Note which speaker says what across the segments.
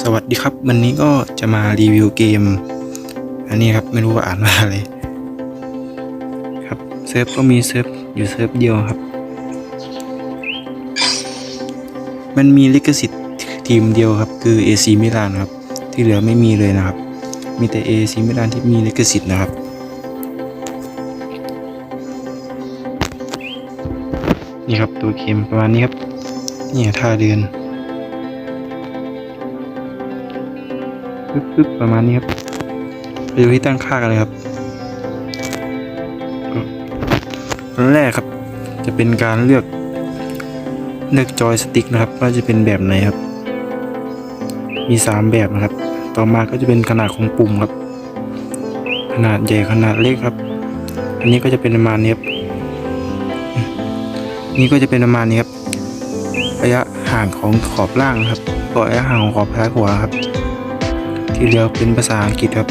Speaker 1: สวัสดีครับ วันนี้ก็จะมารีวิวเกม อันนี้ครับไม่รู้ว่าอ่านว่าอะไรครับเซิร์ฟก็มีเซิร์ฟอยู่เซิร์ฟเดียวครับ มันมีลิขสิทธิ์ทีมเดียวครับ คือ AC มิลานครับ ที่เหลือไม่มีเลยนะครับ มีแต่ AC มิลานที่มีลิขสิทธิ์นะครับนี่ครับตัวเกมประมาณนี้ครับนี่ท่าเดิน ปึ๊บปึ๊บประมาณนี้ครับไปดูที่ตั้งค่ากันเลยครับอันแรกครับ จะเป็นการเลือกเลือกจอยสติ๊กนะครับว่าจะเป็นแบบไหนครับ มี 3 แบบนะครับ ต่อมาก็จะเป็นขนาดของปุ่มครับ ขนาดใหญ่ขนาดเล็กครับ อันนี้ก็จะเป็นประมาณนี้ครับนี่ก็จะเป็นประมาณนี้ครับระยะห่างของขอบล่างนะครับก็ระยะห่างของขอบซ้ายขวาครับ ที่เหลือเป็นภาษาอังกฤษครับ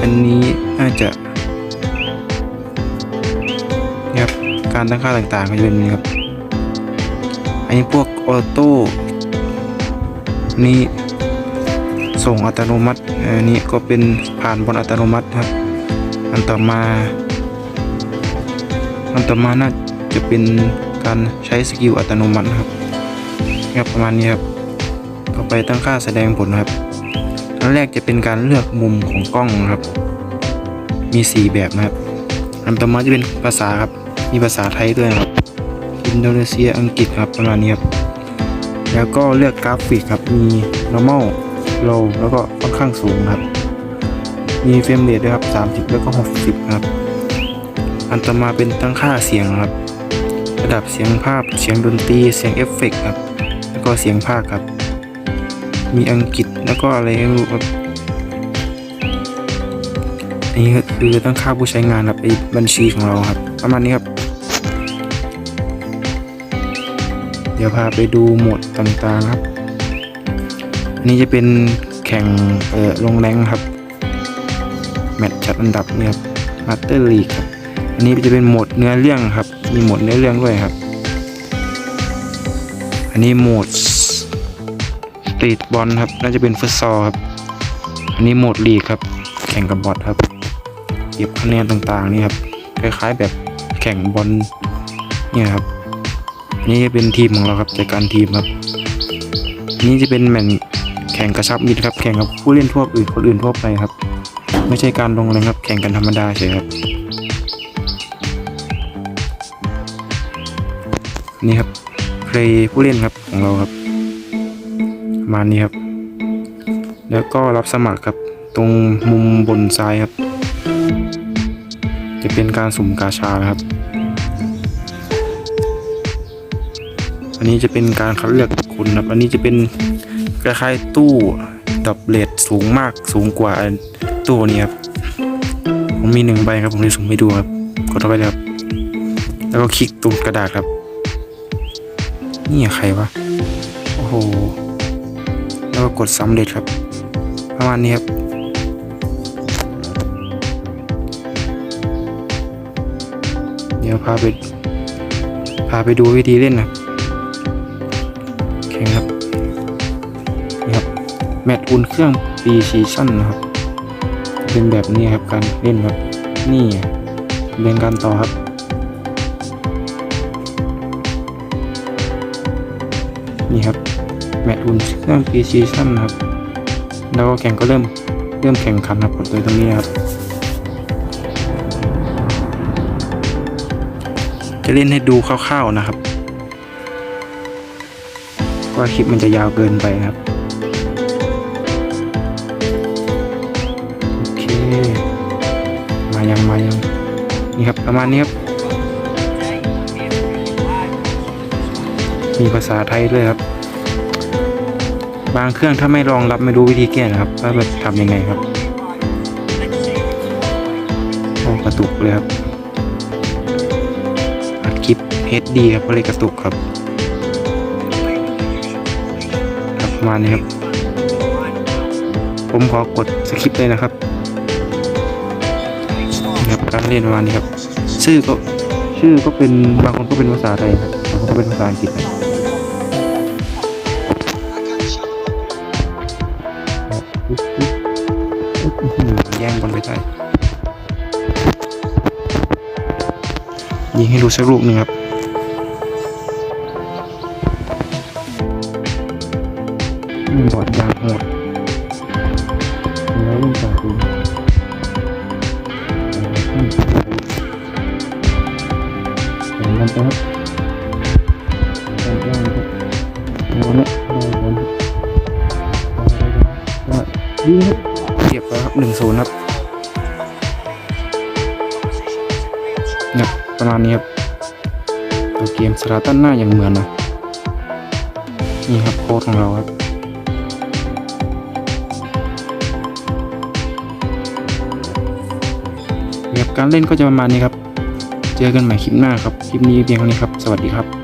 Speaker 1: อันนี้น่าจะนี่ครับการตั้งค่าต่างๆก็จะเป็นอย่างนี้ครับ อันนี้พวกออโต้นี่ส่งอัตโนมัติอันนี้ก็เป็นผ่านบอลอัตโนมัติครับ อันต่อมาอันต่อมาน่าจะเป็นการใช้สกิลอัตโนมัติครับครับประมาณนี้ครับ ต่อไปตั้งค่าแสดงผลครับ อันแรกจะเป็นการเลือกมุมของกล้องครับ มี 4 แบบนะครับ อันต่อมาจะเป็นภาษาครับ มีภาษาไทยด้วยครับ อินโดนีเซีย อังกฤษครับประมาณนี้ครับ แล้วก็เลือกกราฟิกครับ มี normal low แล้วก็ค่อนข้างสูงครับ มีเฟรมเรทด้วยครับ 30 แล้วก็ 60 ครับ อันต่อมาเป็นตั้งค่าเสียงครับ ระดับเสียงภาพ เสียงดนตรี เสียงเอฟเฟกต์ครับ แล้วก็เสียงภาคครับ มีอังกฤษแล้วก็อะไรไม่รู้ครับอันนี้ก็คือตั้งค่าผู้ใช้งานครับไอบัญชีของเราครับ ประมาณนี้ครับ เดี๋ยวพาไปดูโหมดต่างๆครับอันนี้จะเป็นแข่งเอ่อลงแรงครับแมตช์จัดอันดับเนี่ยครับมาสเตอร์ลีกครับอันนี้จะเป็นโหมดเนื้อเรื่องครับ มีโหมดเนื้อเรื่องด้วยครับ อันนี้โหมด ตรีทบอลครับ น่าจะเป็นฟุตซอลครับ อันนี้โหมดลีกครับ แข่งกับบอทครับ เก็บคะแนนต่างๆนี่ครับ คล้ายๆแบบแข่งบอลเนี่ยครับอันนี้เป็นทีมของเราครับจัดการทีมครับนนี้จะเป็นแมตช์แข่งกระชับมิตรครับ แข่งกับผู้เล่นทั่วอื่นคนอื่นทั่วไปครับ ไม่ใช่การลงแรงครับ แข่งกันธรรมดาเฉยครับ นี่ครับเพลผู้เล่นครับของเราครับ ประมาณนี้ครับ แล้วก็รับสมัครครับตรงมุมบนซ้ายครับ จะเป็นการสุ่มกาชานะครับ อันนี้จะเป็นการคัดเลือกคนครับ อันนี้จะเป็นคล้ายๆตู้ดับเลทสูงมากสูงกว่าตู้นี้ครับ ผมมีหนึ่งใบครับ ผมจะสุ่มให้ดูครับ กดเข้าไปเลยครับ แล้วก็คลิกตรงกระดาษครับ นี่ใครวะ โอ้โห แล้วก็กดสำเร็จครับ ประมาณนี้ครับเดี๋ยวพาไปพาไปดูวิธีเล่นนะโอเคครับนี่ครับ แมตช์อุ่นเครื่องปีซีชั่นนะครับ เป็นแบบนี้ครับการเล่นครับ นี่เรียนการต่อครับนี่ครับ แมตช์อุ่นเครื่องปีซีชั่นนะครับ แล้วก็แข่งก็เริ่มเริ่มแข่งขันครับกดตัวตรงนี้นะครับ จะเล่นให้ดูคร่าวๆนะครับว่าคลิปมันจะยาวเกินไปครับโอเค มายังมายังนี่ครับประมาณนี้ครับมีภาษาไทยด้วยครับ บางเครื่องถ้าไม่รองรับไม่รู้วิธีแก้นะครับว่าจะทำยังไงครับโอ้กระตุกเลยครับอัดคลิป HD ครับก็เลยกระตุกครับครับประมาณนี้ครับ ผมขอกดสคริปต์เลยนะครับนี่ครับการเล่นประมาณนี้ครับ ชื่อก็ชื่อก็เป็นบางคนก็เป็นภาษาไทยครับบางคนก็เป็นภาษาอังกฤษ แย่งบอลไปได้ยิงให้ดูสักลูกหนึ่งครับบอดยางโหดแล้ววิ่งต่อคุณเห็นมันไปครับเห็นย่างครับเดี๋ยวนะได้บ ยิงครับเก็บครับหนึ่งศูนย์ครับเนี่ยประมาณนี้ครับตัวเกมสลาตันหน้าอย่างเหมือนนะนี่ครับโค้ดของเราครับครับการเล่นก็จะประมาณนี้ครับ เจอกันใหม่คลิปหน้าครับ คลิปนี้เพียงเท่านี้ครับ สวัสดีครับ